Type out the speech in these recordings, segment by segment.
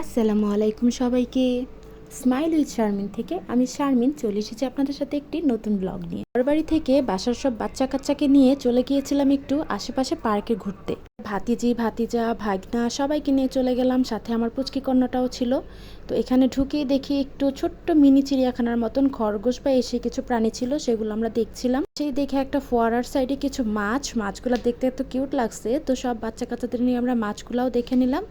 আসসালামু আলাইকুম সবাইকে। স্মাইল উইথ শারমিন থেকে আমি শারমিন চলে এসেছি আপনাদের সাথে একটি নতুন ব্লগ নিয়ে। বাড়ি থেকে বাসার সব বাচ্চা কাচ্চাকে নিয়ে চলে গিয়েছিলাম একটু আশেপাশে পার্কে ঘুরতে। ভাতিজি, ভাতিজা, ভাগনা সবাইকে নিয়ে চলে গেলাম, সাথে আমার পুচকি কন্যাটাও ছিল। তো এখানে ঢুকেই দেখি একটু ছোট্ট মিনি চিড়িয়াখানার মতন খরগোশ বা এসে কিছু প্রাণী ছিল, সেগুলো আমরা দেখছিলাম। সেই দেখে একটা ফোয়ারার সাইডে কিছু মাছ, মাছগুলো দেখতে এত কিউট লাগছে। তো সব বাচ্চা কাচ্চাদের নিয়ে আমরা মাছগুলাও দেখে নিলাম।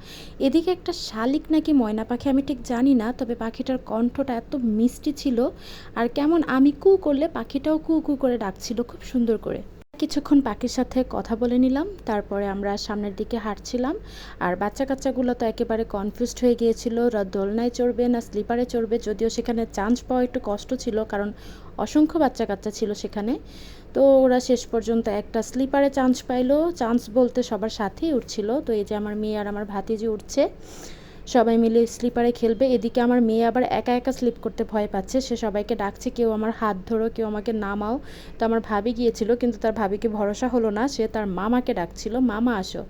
এদিকে একটা শালিক নাকি ময়না পাখি, আমি ঠিক জানি না, তবে পাখিটার কণ্ঠটা এত মিষ্টি ছিল। আর কেমন আমি কু করলে পাখিটাও কু কু কু করে ডাকছিল খুব সুন্দর করে। কিছুক্ষণ পাখির সাথে কথা বলে নিলাম, তারপরে আমরা সামনের দিকে হাঁটছিলাম, আর বাচ্চা কাচ্চাগুলো তো একেবারে কনফিউজড হয়ে গিয়েছিল দোলনায় চড়বে না স্লিপারে চড়বে? যদিও সেখানে চান্স পাওয়া একটু কষ্ট ছিল, কারণ অসংখ্য বাচ্চা কাচ্চা ছিল সেখানে। তো ওরা শেষ পর্যন্ত একটা স্লিপারে চান্স পাইলো, চান্স বলতে সবার সাথেই উঠছিল। তো এই যে আমার মেয়ে আর আমার ভাতিজি উঠছে সবাই মিলে স্লিপারে খেলবে। এদিকে আমার মেয়ে আবার একা একা স্লিপ করতে ভয় পাচ্ছে। সে সবাইকে ডাকছে, কেউ আমার হাত ধরো, কেউ আমাকে নামাও। তো আমার ভাবি গিয়েছিল, কিন্তু তার ভাবিকে ভরসা হলো না। সে তার মামাকে ডাকছিল, মামা আসো।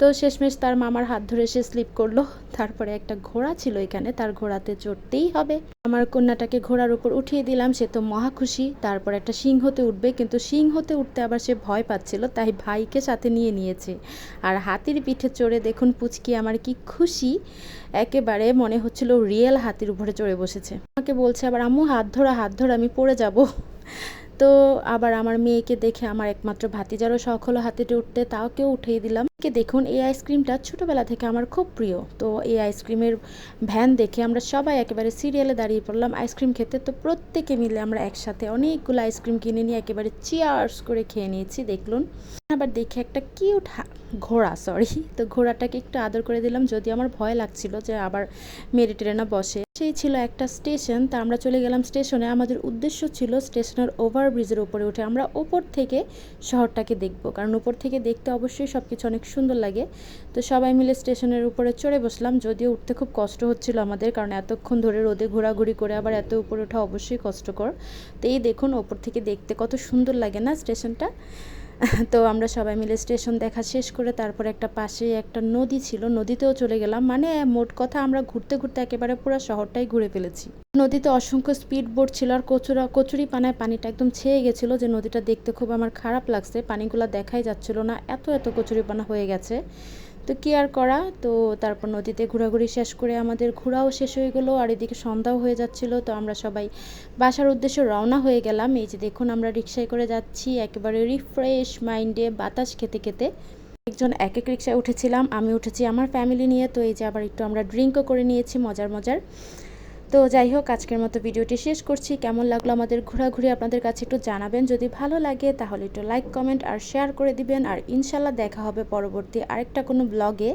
তো শেষমেশ তার মামার হাত ধরে সে স্লিপ করল। তারপরে একটা ঘোড়া ছিল এখানে, তার ঘোড়াতে চড়তেই হবে। আমার কন্যাটাকে ঘোড়ার উপর উঠিয়ে দিলাম, সে তো মহা খুশি। তারপর একটা সিংহতে উঠবে, কিন্তু সিংহতে উঠতে আবার সে ভয় পাচ্ছিল, তাই ভাইকে সাথে নিয়ে নিয়েছে। আর হাতির পিঠে চড়ে দেখুন পুচকি আমার কি খুশি। একেবারে মনে হচ্ছিল রিয়েল হাতির উপরে চড়ে বসেছে। আমাকে বলছে আবার, আম্মু, হাত ধরা হাত ধরা, আমি পড়ে যাব। তো আবার আমার মেয়েকে দেখে আমার একমাত্র ভাতিজারও শখ হলো হাতিতে উঠতে, তাও কেউ উঠিয়ে দিলাম। দেখুন, এই আইসক্রিমটা ছোটোবেলা থেকে আমার খুব প্রিয়। তো এই আইসক্রিমের ভ্যান দেখে আমরা সবাই একেবারে সিরিয়ালে দাঁড়িয়ে পড়লাম আইসক্রিম খেতে। তো প্রত্যেকে মিলে আমরা একসাথে অনেকগুলো আইসক্রিম কিনে নিয়ে একেবারে চিয়ার্স করে খেয়ে নিয়েছি, দেখলুন। আবার দেখে একটা কিউট ঘোড়া সরি তো ঘোড়াটাকে একটু আদর করে দিলাম যদি আমার ভয় লাগছিল যে আবার মেরে টেরে না বসে। সেই ছিল একটা স্টেশন তা আমরা চলে গেলাম স্টেশনে আমাদের উদ্দেশ্য ছিল স্টেশনের ওভারব্রিজের উপরে উঠে আমরা ওপর থেকে শহরটাকে দেখব। কারণ উপর থেকে দেখতে অবশ্যই সব কিছু অনেক সুন্দর লাগে। তো সবাই মিলে স্টেশনের উপরে চড়ে বসলাম, যদিও উঠতে খুব কষ্ট হচ্ছিল আমাদের, কারণ এতক্ষণ ধরে রোদে ঘোরাঘুরি করে আবার এত উপরে ওঠা অবশ্যই কষ্টকর। তো এই দেখুন, ওপর থেকে দেখতে কত সুন্দর লাগে না স্টেশনটা? তো আমরা সবাই মিলে স্টেশন দেখা শেষ করে তারপর একটা পাশে একটা নদী ছিল, নদীতেও চলে গেলাম। মানে মোট কথা আমরা ঘুরতে ঘুরতে একেবারে পুরো শহরটাই ঘুরে ফেলেছি। নদীতে অসংখ্য স্পিড বোট ছিল আর কচুরা, কচুরি পানায় পানিটা একদম ছেয়ে গেছিল যে নদীটা দেখতে খুব আমার খারাপ লাগছে। পানিগুলো দেখাই যাচ্ছিল না। এত এত কচুরি পানা হয়ে গেছে। তো কি আর করা? তো তারপর নদীতে ঘোরাঘুরি শেষ করে আমাদের ঘোরাও শেষ হয়ে গেলো, আর এদিকে সন্ধ্যাও হয়ে যাচ্ছিল, তো আমরা সবাই বাসার উদ্দেশ্যে রওনা হয়ে গেলাম। এই যে দেখুন আমরা রিক্সায় করে যাচ্ছি, একেবারে রিফ্রেশ মাইন্ডে বাতাস খেতে খেতে। একজন এক এক রিক্সায় উঠেছিলাম, আমি উঠেছি আমার ফ্যামিলি নিয়ে, তো এই যে আবার একটু আমরা ড্রিঙ্কও করে নিয়েছি, মজার মজার। তো যাই হোক, আজকের মতো ভিডিওটি শেষ করছি। কেমন লাগল আমাদের ঘোরাঘুরি আপনাদের কাছে একটু জানাবেন। যদি ভালো লাগে তাহলে একটু লাইক কমেন্ট আর শেয়ার করে দিবেন। আর ইনশাল্লাহ দেখা হবে পরবর্তী আরেকটা কোনো ব্লগে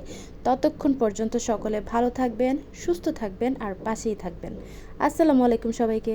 ততক্ষণ পর্যন্ত সকলে ভালো থাকবেন, সুস্থ থাকবেন আর পাশেই থাকবেন। আসসালামু আলাইকুম সবাইকে।